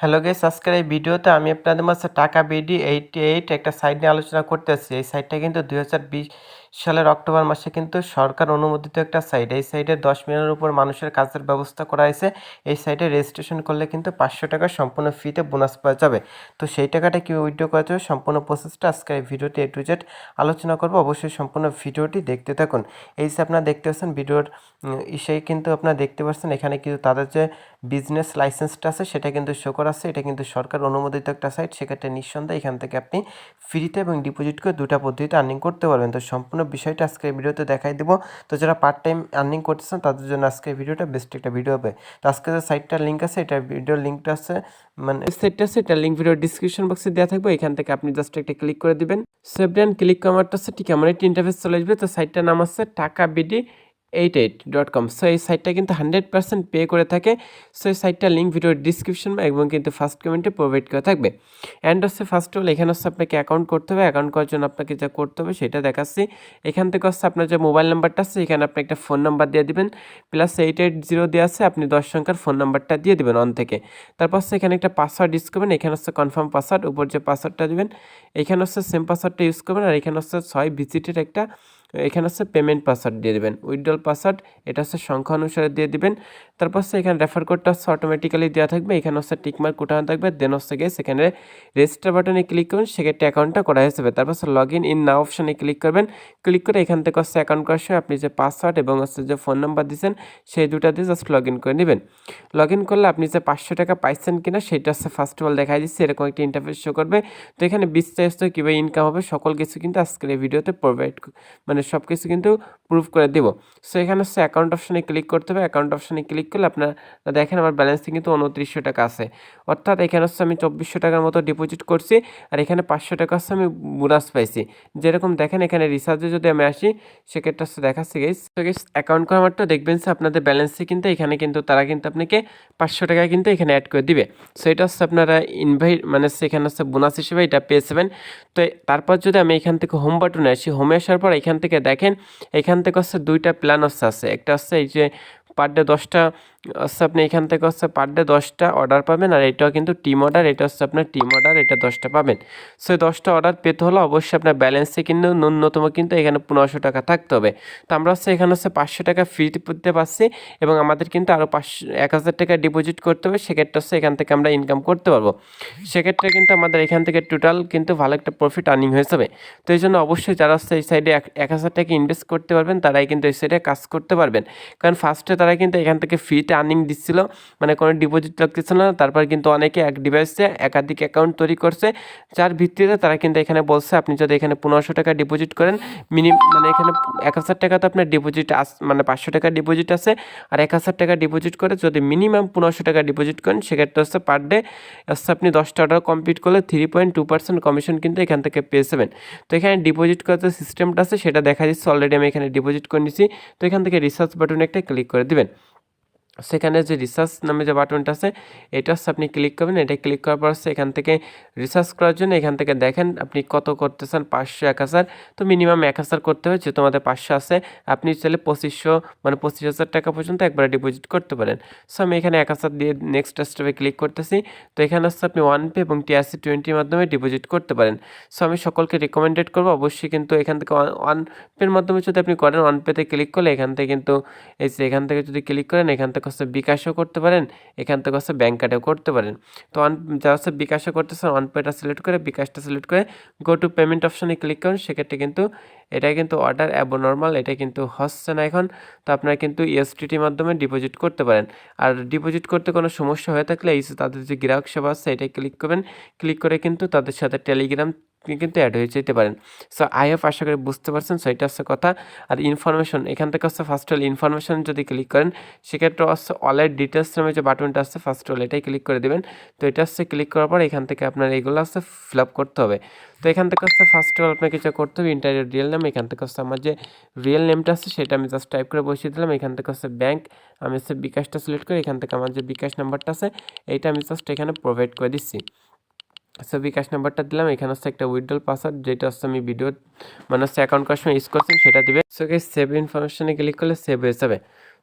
Hello guess আজকের এই ভিডিওতে আমি আপনাদের মাঝে টাকা বিডি এইটি এইট একটা সাইট নিয়ে আলোচনা করতেছি। এই সাইটটা কিন্তু দু হাজার বিশ সালের অক্টোবর মাসে কিন্তু সরকার অনুমোদিত একটা সাইট এই সাইটে দশ মিলিয়নের উপর মানুষের কাজের ব্যবস্থা করা হয়েছে। এই সাইটে রেজিস্ট্রেশন করলে কিন্তু পাঁচশো টাকা সম্পূর্ণ ফ্রিতে বোনাস পাওয়া যাবে। তো সেই টাকাটা কীভাবে উইড্রো করা যাবে সম্পূর্ণ প্রসেসটা আজকে এই ভিডিওটি এ টু জেড আলোচনা করব। অবশ্যই সম্পূর্ণ ভিডিওটি দেখতে থাকুন। এই যে আপনারা দেখতে পাচ্ছেন ভিডিওর সেই কিন্তু আপনারা দেখতে পাচ্ছেন এখানে কিন্তু তাদের যে বিজনেস লাইসেন্সটা আছে, সেটা কিন্তু শো করা আছে। এটা কিন্তু সরকার অনুমোদিত একটা সাইট সেক্ষেত্রে নিঃসন্দেহে এখান থেকে আপনি ফ্রিতে এবং ডিপোজিট করে দুটা পদ্ধতিতে আর্নিং করতে পারবেন। তো সম্পূর্ণ বিষয়টা আজকে এই ভিডিওতে দেখাই দেবো। তো যারা পার্ট টাইম আর্নিং করতেছেন, তাদের জন্য আজকে ভিডিওটা বেস্ট একটা ভিডিও হবে। তো আজকে যে সাইটটার লিঙ্ক আছে, এটা ভিডিওর লিঙ্কটা আছে মানে সাইটটা আছে, এটা লিঙ্ক ভিডিও ডিসক্রিপশন বক্সে দেওয়া থাকবে। এখান থেকে আপনি জাস্ট একটা ক্লিক করে দিবেন। সেভডেন ক্লিক কমারটা আছে, ঠিক আমার একটি ইন্টারফেস চলে আসবে। তো সাইটটার নাম আছে Taka BD eight eight dot com so এই সাইটটা কিন্তু হান্ড্রেড পার্সেন্ট পে করে থাকে। সো এই সাইটটার লিঙ্ক ভিডিওর ডিসক্রিপশন এবং কিন্তু ফার্স্ট কমেন্টে প্রোভাইড করে থাকবে। অ্যান্ড হচ্ছে ফার্স্ট অল এখানে হচ্ছে আপনাকে অ্যাকাউন্ট করতে হবে। অ্যাকাউন্ট করার জন্য আপনাকে যা করতে হবে সেটা দেখাচ্ছি। এখান থেকে হচ্ছে আপনার যে মোবাইল নাম্বারটা আছে, এখানে আপনি একটা ফোন নাম্বার দিয়ে দিবেন। প্লাস এইট এইট জিরো দেওয়া আছে, আপনি দশ সংখ্যার ফোন নাম্বারটা দিয়ে দিবেন অন থেকে। তারপর হচ্ছে এখানে একটা পাসওয়ার্ড ইউজ করবেন। এখানে হচ্ছে কনফার্ম পাসওয়ার্ড উপর যে পাসওয়ার্ডটা দিবেন। এখানে হচ্ছে সেম পাসওয়ার্ডটা ইউজ করবেন। আর এখানে হচ্ছে ছয় ভিজিটের একটা এখানে হচ্ছে পেমেন্ট পাসওয়ার্ড দিয়ে দেবেন। উইথড্রল পাসওয়ার্ড এটা হচ্ছে সংখ্যা অনুসারে দিয়ে দিবেন। তারপর হচ্ছে এখানে রেফার কোডটা হচ্ছে অটোমেটিক্যালি দেওয়া থাকবে। এখানে হচ্ছে টিকমার্ক উঠানো থাকবে। দেন হচ্ছে গিয়ে সেখানে রেজিস্টার বাটনে ক্লিক করবেন। সেক্ষেত্রে অ্যাকাউন্টটা করা হয়ে যাবে। তারপর হচ্ছে লগ ইন ইন না অপশানে ক্লিক করবেন। ক্লিক করে এখান থেকে হচ্ছে অ্যাকাউন্ট করার সময় আপনি যে পাসওয়ার্ড এবং হচ্ছে যে ফোন নাম্বার দিয়েছেন, সেই দুটা দিয়ে জাস্ট লগ ইন করে নেবেন। লগ ইন করলে আপনি যে পাঁচশো টাকা পাইছেন কিনা, সেটা হচ্ছে ফার্স্ট অফ অল দেখাই দিচ্ছে। এরকম একটা ইন্টারফেস শো করবে। তো এখানে বিস্তারিত কীভাবে ইনকাম হবে, সকল কিছু কিন্তু আজকের এই ভিডিওতে প্রোভাইড মানে সব কিছু কিন্তু প্রুফ করে দেব। সো এখানে হচ্ছে অ্যাকাউন্ট অপশানে ক্লিক করতে হবে। অ্যাকাউন্ট অপশানে ক্লিক করলে আপনার, দেখেন আমার ব্যালেন্স কিন্তু উনত্রিশশো টাকা আছে। অর্থাৎ এখানে হচ্ছে আমি চব্বিশশো টাকার মতো ডিপোজিট করছি আর এখানে পাঁচশো টাকা হচ্ছে আমি বোনাস পাইছি। যেরকম দেখেন এখানে রিচার্জে যদি আমি আসি, সেক্ষেত্রে হচ্ছে দেখাচ্ছি গেস তো গেস অ্যাকাউন্ট করা মাত্র দেখবেন যে আপনাদের ব্যালেন্সে কিন্তু এখানে কিন্তু তারা কিন্তু আপনাকে পাঁচশো টাকা কিন্তু এখানে অ্যাড করে দিবে। সো এটা হচ্ছে আপনারা ইনভাইট মানে সেখানে হচ্ছে বোনাস হিসেবে এটা পেয়ে যাবেন। তো, তারপর যদি আমি এখান থেকে হোম বাটনে আসি হোমে আসার পর এখান থেকে দেখেন, এখান থেকে হচ্ছে দুইটা প্ল্যান হচ্ছে, আছে। একটা হচ্ছে এই যে পার ডে দশটা হচ্ছে আপনি এখান থেকে হচ্ছে পার ডে দশটা অর্ডার পাবেন, আর এটাও কিন্তু টিম অর্ডার এটা হচ্ছে আপনার টিম অর্ডার এটা দশটা পাবেন। সো দশটা অর্ডার পেতে হলে অবশ্যই আপনার ব্যালেন্সে কিন্তু ন্যূনতম কিন্তু এখানে পনেরোশো টাকা থাকতে হবে। তো আমরা হচ্ছে এখানে হচ্ছে পাঁচশো টাকা ফ্রি পেতে পারছি এবং আমাদের কিন্তু আরও পাঁচশো এক হাজার টাকা ডিপোজিট করতে হবে, সেক্ষেত্রে হচ্ছে এখান থেকে আমরা ইনকাম করতে পারব। সেক্ষেত্রে কিন্তু আমাদের এখান থেকে টোটাল কিন্তু ভালো একটা প্রফিট আর্নিং হয়ে যাবে। তো এই জন্য অবশ্যই যারা হচ্ছে এই সাইডে এক হাজার টাকা ইনভেস্ট করতে পারবেন, তারাই কিন্তু এই সাইডে কাজ করতে পারবেন। কারণ ফার্স্টে তারা কিন্তু এখান থেকে ফ্রিতে আর্নিং দিচ্ছিল। মানে কোনো ডিপোজিট লাগতেছিল না। তারপর কিন্তু অনেকে এক ডিভাইসে একাধিক অ্যাকাউন্ট তৈরি করছে। যার ভিত্তিতে তারা কিন্তু এখানে বলছে, আপনি যদি এখানে পনেরোশো টাকা ডিপোজিট করেন মিনিমাম মানে এখানে এক হাজার টাকা তো আপনার ডিপোজিট আস মানে পাঁচশো টাকা ডিপোজিট আছে। আর এক হাজার টাকা ডিপোজিট করে যদি মিনিমাম পনেরোশো টাকা ডিপোজিট করেন, সেক্ষেত্রে হচ্ছে পার ডে হচ্ছে আপনি দশটা অর্ডার কমপ্লিট করলে three point two percent commission কিন্তু এখান থেকে পেয়ে যাবেন। তো এখানে ডিপোজিট করার যে সিস্টেমটা আছে, সেটা দেখা দিচ্ছে। অলরেডি আমি এখানে ডিপোজিট করে নিচ্ছি তো এখান থেকে রিসার্চ বাটনে একটা ক্লিক করে দিবেন। সেখানে যে রিসার্চ নামে যে বাটনটা আছে, এটা আপনি ক্লিক করবেন। এটা ক্লিক করার পর এখান থেকে রিসার্চ করার জন্য এখান থেকে দেখেন আপনি কত করতে চান পাঁচশো, এক হাজার। তো মিনিমাম এক হাজার করতে হবে যেহেতু আমাদের পাঁচশো আছে। আপনি চাইলে পঁচিশশো মানে পঁচিশ হাজার টাকা পর্যন্ত একবারে ডিপোজিট করতে পারেন। সো আমি এখানে এক হাজার দিয়ে নেক্সট স্টেপে ক্লিক করতেছি। তো এখানে হচ্ছে আপনি ওয়ান পে এবং টিআরসি টোয়েন্টির মাধ্যমে ডিপোজিট করতে পারেন। সো আমি সকলকে রিকমেন্ডেড করব, অবশ্যই কিন্তু এখান থেকে ওয়ান পের মাধ্যমে যদি আপনি করেন ওয়ান পেতে ক্লিক করলে এখান থেকে কিন্তু, এই যে এখান থেকে যদি ক্লিক করেন, এখান থেকে হচ্ছে বিকাশও করতে পারেন, এখান থেকে হচ্ছে ব্যাঙ্ক কার্ডেও করতে পারেন। তো অন যা হচ্ছে বিকাশও করতেছে অন পেটা সিলেক্ট করে, বিকাশটা সিলেক্ট করে গো টু পেমেন্ট অপশানে ক্লিক করেন, সেক্ষেত্রে কিন্তু এটা কিন্তু অর্ডার অ্যাবো নর্মাল এটা কিন্তু হচ্ছে না এখন। তো আপনারা কিন্তু ইএসটিটির মাধ্যমে ডিপোজিট করতে পারেন। আর ডিপোজিট করতে কোনো সমস্যা হয়ে থাকলে এই তাদের যে গ্রাহক সেবা আছে এটাই ক্লিক করবেন। ক্লিক করে কিন্তু তাদের সাথে টেলিগ্রাম কিন্তু অ্যাড হয়ে যেতে পারেন। সো আই এফ আশা করি বুঝতে পারছেন। সো এটা হচ্ছে কথা। আর ইনফরমেশন এখান থেকে হচ্ছে ফার্স্ট অল ইনফরমেশন যদি ক্লিক করেন, সেক্ষেত্রে হচ্ছে অলের ডিটেলস নামে যে বাটনটা আসছে ফার্স্ট অল এটাই ক্লিক করে দেবেন। তো এটা হচ্ছে ক্লিক করার পর এখান থেকে আপনার এগুলো হচ্ছে ফিল আপ করতে হবে। তো এখান থেকে হচ্ছে ফার্স্ট অল আপনাকে কিছু করতে হবে ইন্টারিয়ার রিয়েল নেম এখান থেকে হচ্ছে আমার যে রিয়েল নেমটা আছে, সেটা আমি জাস্ট টাইপ করে বসিয়ে দিলাম। এখান থেকে হচ্ছে ব্যাঙ্ক আমি হচ্ছে বিকাশটা সিলেক্ট করে এখান থেকে আমার যে বিকাশ নাম্বারটা আছে, এইটা আমি জাস্ট এখানে প্রোভাইড করে দিচ্ছি। সো বিকাশ নাম্বারটা দিলাম। এখানে হচ্ছে একটা উইড্রল পাসওয়ার্ড যেটা হচ্ছে আমি ভিডিও মানে হচ্ছে অ্যাকাউন্ট করার সময় ইউজ করছেন সেটা দিবে। সো সেভ ইনফরমেশনে ক্লিক করলে সেভ হয়ে যাবে।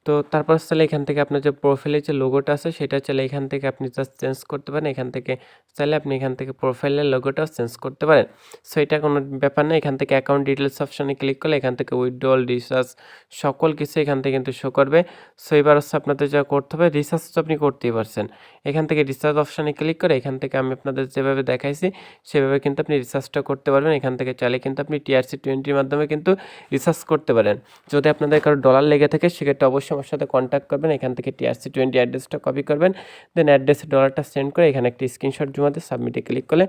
তো তারপর চাইলে এখান থেকে আপনার যে প্রোফাইলের যে লোগোটা আছে সেটা চাইলে এখান থেকে আপনি জাস্ট চেঞ্জ করতে পারেন এখান থেকে চাইলে আপনি এখান থেকে প্রোফাইলের লোগোটাও চেঞ্জ করতে পারেন সো এটা কোনো ব্যাপার না এখান থেকে অ্যাকাউন্ট ডিটেলস অপশানে ক্লিক করলে এখান থেকে উইথড্রল রিচার্জ সকল কিছু এখান থেকে কিন্তু শো করবে সো এবার হচ্ছে আপনাদের যা করতে হবে রিচার্জ তো আপনি করতেই পারছেন এখান থেকে রিচার্জ অপশানে ক্লিক করে এখান থেকে আমি আপনাদের যেভাবে দেখাইছি সেভাবে কিন্তু আপনি রিচার্জটা করতে পারবেন এখান থেকে চাইলে কিন্তু আপনি টিআরসি টোয়েন্টির মাধ্যমে কিন্তু রিচার্জ করতে পারেন যদি আপনাদের কারও ডলার লেগে থাকে সেক্ষেত্রে অবশ্যই আমার সাথে কন্ট্যাক্ট করবেন, এখান থেকে টিআরসি টোয়েন্টি অ্যাড্রেসটা কপি করবেন দেন অ্যাড্রেসে ডলারটা সেন্ড করে এখানে একটা স্ক্রিনশট জমাতে সাবমিটে ক্লিক করলে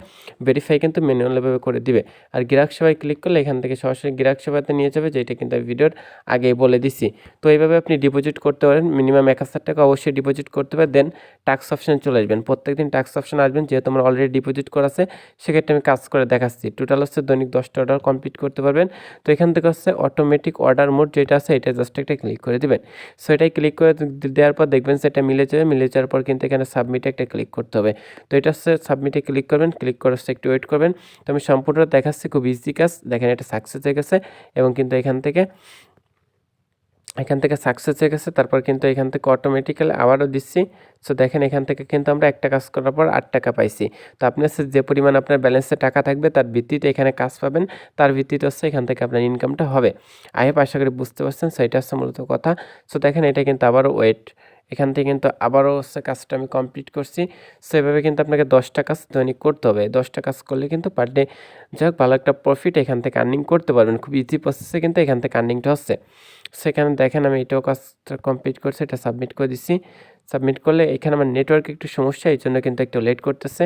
ভেরিফাই কিন্তু ম্যানুয়ালভাবে করে দিবে। আর গ্রাহক সেবায় ক্লিক করলে এখান থেকে সরাসরি গ্রাহক সেবাতে নিয়ে যাবে, যেটা কিন্তু আমি ভিডিওর আগেই বলে দিছি। তো এইভাবে আপনি ডিপোজিট করতে পারেন মিনিমাম এক হাজার টাকা অবশ্যই ডিপোজিট করতে পারেন দেন টাক্স অপশানে চলে আসবেন। প্রত্যেকদিন টাক্স অপশানে আসবেন, যেহেতু আমার অলরেডি ডিপোজিট করা আছে, সেক্ষেত্রে আমি কাজ করে দেখাচ্ছি। টোটাল হচ্ছে দৈনিক দশটা অর্ডার কমপ্লিট করতে পারবেন। তো এখান থেকে হচ্ছে অটোমেটিক অর্ডার মোড যেটা আছে, এটা জাস্ট একটা ক্লিক করে দেবেন। সো এটাই ক্লিক করে দেওয়ার পর দেখবেন সেটা মিলে যাবে, মিলে যাওয়ার পর কিন্তু এখানে সাবমিটে একটা ক্লিক করতে হবে। তো এটা হচ্ছে সাবমিটে ক্লিক করবেন ক্লিক করার একটু ওয়েট করবেন। তো আমি সম্পূর্ণ দেখাচ্ছি, খুব ইজি কাজ। দেখেন এটা সাকসেস হয়ে গেছে এবং কিন্তু এখান থেকে এখান থেকে সাকসেস হয়ে গেছে, তারপর কিন্তু এখান থেকে অটোমেটিক্যালি আবারও দিচ্ছি। সো দেখেন এখান থেকে কিন্তু আমরা একটা কাজ করার পর আট টাকা পাইছি। তো আপনি হচ্ছে যে পরিমাণ আপনার ব্যালেন্সে টাকা থাকবে, তার ভিত্তিতে এখানে কাজ পাবেন, তার ভিত্তিতে হচ্ছে এখান থেকে আপনার ইনকামটা হবে। আই আশা করি বুঝতে পারছেন। সেটা হচ্ছে মূলত কথা। সো দেখেন এটা কিন্তু আবারও ওয়েট এখান থেকে কিন্তু আবারও হচ্ছে কাজটা আমি কমপ্লিট করছি। সেভাবে কিন্তু আপনাকে দশটা কাজ দৈনিক করতে হবে। দশটা কাজ করলে কিন্তু পার ডে যাই ভালো একটা প্রফিট এখান থেকে আর্নিং করতে পারবেন। খুব ইজি প্রসেসে কিন্তু এখান থেকে আর্নিংটা হচ্ছে। সেখানে দেখেন আমি এটাও কাজটা কমপ্লিট করছি, এটা সাবমিট করে দিচ্ছি সাবমিট করলে এখানে আমার নেটওয়ার্কে একটু সমস্যা, এই জন্য কিন্তু একটু লেট করতেছে।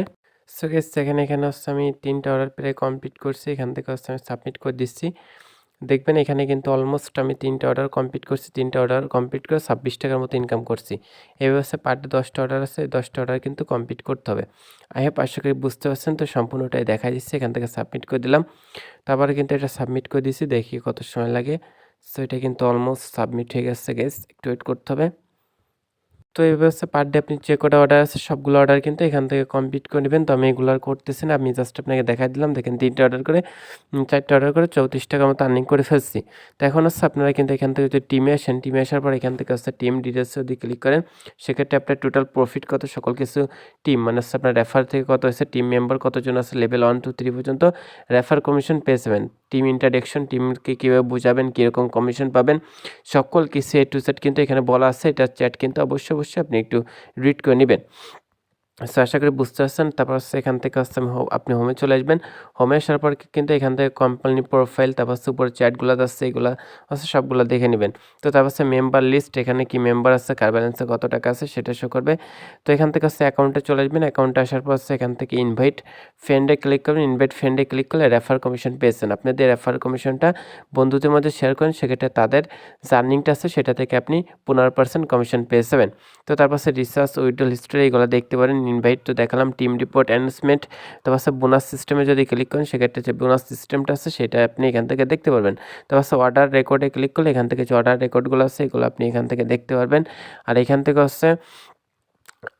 সো গেস সেখানে এখানে হচ্ছে আমি তিনটা অর্ডার প্রায় কমপ্লিট করছি। এখান থেকে হচ্ছে আমি সাবমিট করে দিচ্ছি। দেখবেন এখানে কিন্তু অলমোস্ট আমি তিনটে অর্ডার কমপ্লিট করছি, তিনটে অর্ডার কমপ্লিট করে ছাব্বিশ টাকার মতো ইনকাম করছি। এভাবে হচ্ছে পার ডে দশটা অর্ডার আছে, দশটা অর্ডার কিন্তু কমপ্লিট করতে হবে। আই হ্যাপ আশা করি বুঝতে পারছেন, তো সম্পূর্ণটাই দেখা দিচ্ছে, এখান থেকে সাবমিট করে দিলাম। তারপরে কিন্তু এটা সাবমিট করে দিয়েছি, দেখি কত সময় লাগে। সো এটা কিন্তু অলমোস্ট সাবমিট হয়ে গেছে গেস একটু ওয়েট করতে হবে। তো এইভাবে হচ্ছে পার ডে আপনি যে কটা অর্ডার আছে সবগুলো অর্ডার কিন্তু এখান থেকে কমপ্লিট করে নেবেন। তো আমি এগুলো আর করতেছি না, আমি জাস্ট আপনাকে দেখাই দিলাম। দেখেন তিনটে অর্ডার করে চারটে অর্ডার করে চৌত্রিশ টাকা মতো আর্নিং করে ফেলছি। তো এখন হচ্ছে আপনারা কিন্তু এখান থেকে যদি টিমে আসেন টিমে আসার পর এখান থেকে হচ্ছে টিম ডিটেলস যদি ক্লিক করেন, সেক্ষেত্রে আপনার টোটাল প্রফিট কত, সকল কিছু টিম মানে হচ্ছে আপনার রেফার থেকে কত হয়েছে টিম মেম্বার কতজন আছে লেভেল ওয়ান টু থ্রি পর্যন্ত রেফার কমিশন পেয়ে যাবেন। টিম ইন্টারাকশন টিমকে কীভাবে বোঝাবেন, কীরকম কমিশন পাবেন, সকল কিছু এ টু সেট কিন্তু এখানে বলা আছে, এটা চ্যাট কিন্তু অবশ্যই অবশ্যই আপনি একটু রিড করে নেবেন। সো আশা করি বুঝতে পারছেন। তারপর হচ্ছে এখান থেকে হচ্ছে আপনি হোমে চলে আসবেন। হোমে আসার পর কিন্তু এখান থেকে কোম্পানি প্রোফাইল তারপর হচ্ছে উপরে চ্যাটগুলো আছে এগুলো হচ্ছে সবগুলো দেখে নেবেন। তো তারপর হচ্ছে মেম্বার লিস্ট এখানে কি মেম্বার আছে, কার ব্যালেন্সে কত টাকা আছে সেটা শো করবে। তো এখান থেকে হচ্ছে অ্যাকাউন্টে চলে আসবেন। অ্যাকাউন্টে আসার পর হচ্ছে এখান থেকে ইনভাইট ফ্রেন্ডে ক্লিক করবেন। ইনভাইট ফ্রেন্ডে ক্লিক করলে রেফার কমিশন পেয়েছেন। আপনাদের রেফার কমিশনটা বন্ধুদের মধ্যে শেয়ার করেন, সেক্ষেত্রে তাদের জার্নিংটা আছে, সেটা থেকে আপনি পনেরো পার্সেন্ট কমিশন পেয়ে যাবেন। তো তারপর হচ্ছে রিসার্চ উইডল হিস্ট্রি এগুলো দেখতে পারেন। ইনভাইট তো দেখালাম টিম রিপোর্ট অ্যানাউন্সমেন্ট তারপর হচ্ছে বোনাস সিস্টেমে যদি ক্লিক করেন, সেক্ষেত্রে যে বোনাস সিস্টেমটা আছে, সেটা আপনি এখান থেকে দেখতে পারবেন। তারপর হচ্ছে অর্ডার রেকর্ডে ক্লিক করলে এখান থেকে যে অর্ডার রেকর্ডগুলো আছে, এগুলো আপনি এখান থেকে দেখতে পারবেন। আর এখান থেকে হচ্ছে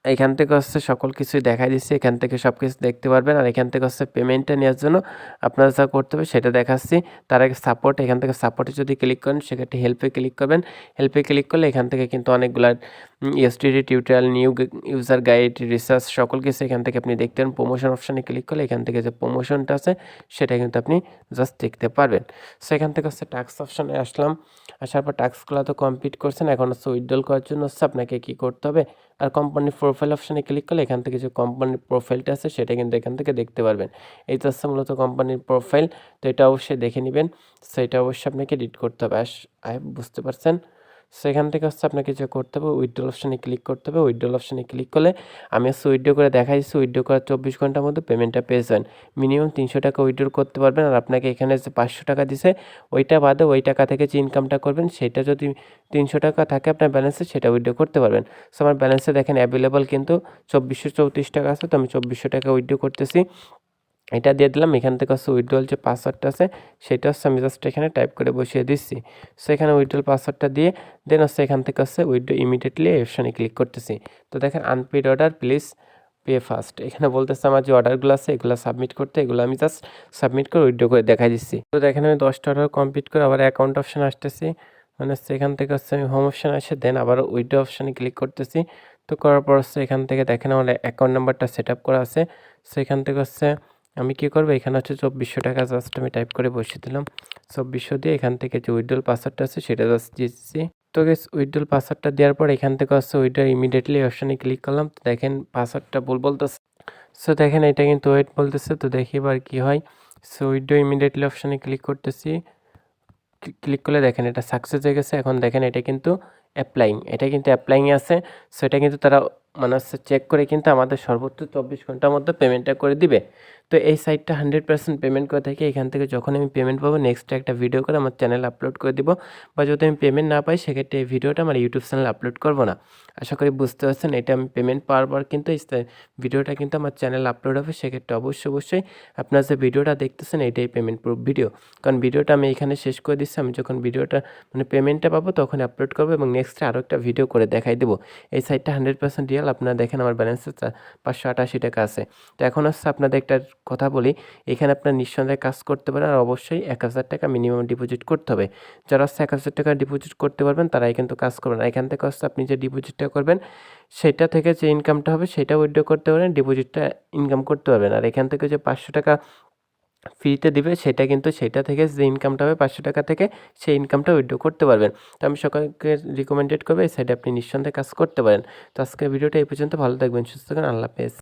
এখান থেকে হচ্ছে সকল কিছুই দেখাই দিচ্ছি। এখান থেকে সব কিছু দেখতে পারবেন। আর এখান থেকে হচ্ছে পেমেন্টটা নেওয়ার জন্য আপনারা যা করতে হবে সেটা দেখাচ্ছি। তার আগে সাপোর্ট এখান থেকে সাপোর্টে যদি ক্লিক করেন সেক্ষেত্রে হেল্পে ক্লিক করবেন। হেল্পে ক্লিক করলে এখান থেকে কিন্তু অনেকগুলো STD tutorial new user guide research সকল কিছু এখান থেকে আপনি দেখতে পারেন। প্রমোশন অপশানে ক্লিক করলে এখান থেকে যে প্রমোশনটা আছে সেটা কিন্তু আপনি জাস্ট দেখতে পারবেন। সো এখান থেকে হচ্ছে টাক্স অপশানে আসলাম। আসার পর টাস্কগুলো তো কমপ্লিট করছেন। এখন হচ্ছে উইথড্রল করার জন্য হচ্ছে আপনাকে কী করতে হবে? আর কোম্পানির প্রোফাইল অপশানে ক্লিক করলে এখান থেকে যে কোম্পানির প্রোফাইলটা আছে, সেটা কিন্তু এখান থেকে দেখতে পারবেন। এই তো মূলত কোম্পানির প্রোফাইল তো এটা অবশ্যই দেখে নেবেন। সেটা অবশ্যই আপনাকে এডিট করতে হবে। আই বুঝতে পারছেন? সেখান থেকে হচ্ছে আপনাকে যে করতে হবে উইথড্রল অপশানে ক্লিক করতে হবে। উইথড্রল অপশানে ক্লিক করলে আমি হচ্ছে উইথড্র করে দেখা দিচ্ছি উইথড্র করার চব্বিশ ঘণ্টার মধ্যে পেমেন্টটা পেয়ে যান মিনিমাম তিনশো টাকা উইথড্র করতে পারবেন আর আপনাকে এখানে যে পাঁচশো টাকা দিছে, ওইটা বাদে ওই টাকা থেকে যে ইনকামটা করবেন, সেটা যদি তিনশো টাকা থাকে আপনার ব্যালেন্সে সেটা উইথড্র করতে পারবেন। সো আমার ব্যালেন্সে দেখেন অ্যাভেলেবল কিন্তু চব্বিশশো চৌত্রিশ টাকা আছে, তো আমি চব্বিশশো টাকা উইথড্র করতেছি। এটা দিয়ে দিলাম, এখান থেকে হচ্ছে উইড্রোল যে পাসওয়ার্ডটা আছে, সেটা হচ্ছে আমি জাস্ট এখানে টাইপ করে বসিয়ে দিচ্ছি। সো এখানে উইড্রোল পাসওয়ার্ডটা দিয়ে দেন হচ্ছে এখান থেকে হচ্ছে উইড্রো ইমিডিয়েটলি অপশানে ক্লিক করতেছি। তো দেখেন unpaid order please pay first এখানে বলতেছে আমার যে অর্ডারগুলো আছে, এগুলো সাবমিট করতে, এগুলো আমি জাস্ট সাবমিট করে উইড্রো করে দেখাই দিচ্ছি। তো দেখেন, আমি দশটা অর্ডার কমপ্লিট করে আবার অ্যাকাউন্ট অপশান আসতেছি। মানে হচ্ছে এখান থেকে হচ্ছে আমি হোম অপশানে এসে দেন আবার উইডো অপশানে ক্লিক করতেছি। তো করার পর হচ্ছে এখান থেকে দেখেন, আমার অ্যাকাউন্ট নাম্বারটা সেট আপ করা আছে। সো এখান থেকে হচ্ছে আমি কী করব? এখানে হচ্ছে চব্বিশশো টাকা জাস্ট আমি টাইপ করে বসিয়ে দিলাম। চব্বিশশো দিয়ে এখান থেকে যে উইড্রোল পাসওয়ার্ডটা আছে, সেটা জাস্ট দিয়েছি। তো গেস উইড্রোল পাসওয়ার্ডটা দেওয়ার পর এখান থেকে হচ্ছে উইড্রো ইমিডিয়েটলি অপশানে ক্লিক করলাম। তো দেখেন পাসওয়ার্ডটা ভুল বলতেছে। সো দেখেন এটা কিন্তু ওয়েট বলতেছে। তো দেখি এবার কী হয়। সো উইড্রো ইমিডিয়েটলি অপশানে ক্লিক করতেছি। ক্লিক করলে দেখেন এটা সাকসেস হয়ে গেছে। এখন দেখেন এটা কিন্তু অ্যাপ্লাইং এটা কিন্তু অ্যাপ্লাইংয়ে আছে। সো এটা কিন্তু তারা মানে হচ্ছে চেক করে কিন্তু আমাদের সর্বোচ্চ চব্বিশ ঘণ্টার মধ্যে পেমেন্টটা করে দিবে। তো এই সাইটটা হান্ড্রেড পার্সেন্ট পেমেন্ট করে থাকি এখান থেকে যখন আমি পেমেন্ট পাবো নেক্সট একটা ভিডিও করে আমার চ্যানেল আপলোড করে দিব। বা যদি আমি পেমেন্ট না পাই, সেক্ষেত্রে এই ভিডিওটা আমার ইউটিউব চ্যানেল আপলোড করব না। আশা করি বুঝতে পারছেন, এটা আমি পেমেন্ট পাওয়ার পর কিন্তু এই ভিডিওটা কিন্তু আমার চ্যানেল আপলোড হবে। সেক্ষেত্রে অবশ্যই অবশ্যই আপনার যে ভিডিওটা দেখতেছেন, এটাই পেমেন্ট প্রুফ ভিডিও কারণ ভিডিওটা আমি এখানে শেষ করে দিচ্ছি। আমি যখন ভিডিওটা মানে পেমেন্টটা পাবো তখন আপলোড করব এবং নেক্সটে আরও একটা ভিডিও করে দেখাই দেবো। এই সাইটটা হান্ড্রেড পার্সেন্ট আপনারা দেখেন আমার ব্যালেন্স পাঁচশো আটাশি টাকা আছে। তো এখন হচ্ছে আপনাদের একটা কথা বলি, এখানে আপনার নিঃসন্দেহে কাজ করতে পারেন আর অবশ্যই এক হাজার টাকা মিনিমাম ডিপোজিট করতে হবে। যারা হচ্ছে এক হাজার টাকা ডিপোজিট করতে পারবেন, তারাই কিন্তু কাজ করবেন। এখান থেকে হচ্ছে আপনি যে ডিপোজিটটা করবেন, সেটা থেকে যে ইনকামটা হবে, সেটা উইথড্র করতে পারেন ডিপোজিটটা ইনকাম করতে পারবেন। আর এখান থেকে যে পাঁচশো টাকা ফ্রিতে দিবে, সেটা কিন্তু সেটা থেকে যে ইনকামটা হবে পাঁচশো টাকা থেকে সেই ইনকামটা উইড্রো করতে পারবেন। তো আমি সকলকে রিকমেন্ডেড করব, এই সাইডে আপনি নিঃসন্দেহে কাজ করতে পারেন। তো আজকের ভিডিওটা এই পর্যন্ত, ভালো থাকবেন, সুস্থ থাকবেন, আল্লাহ হাফেজ।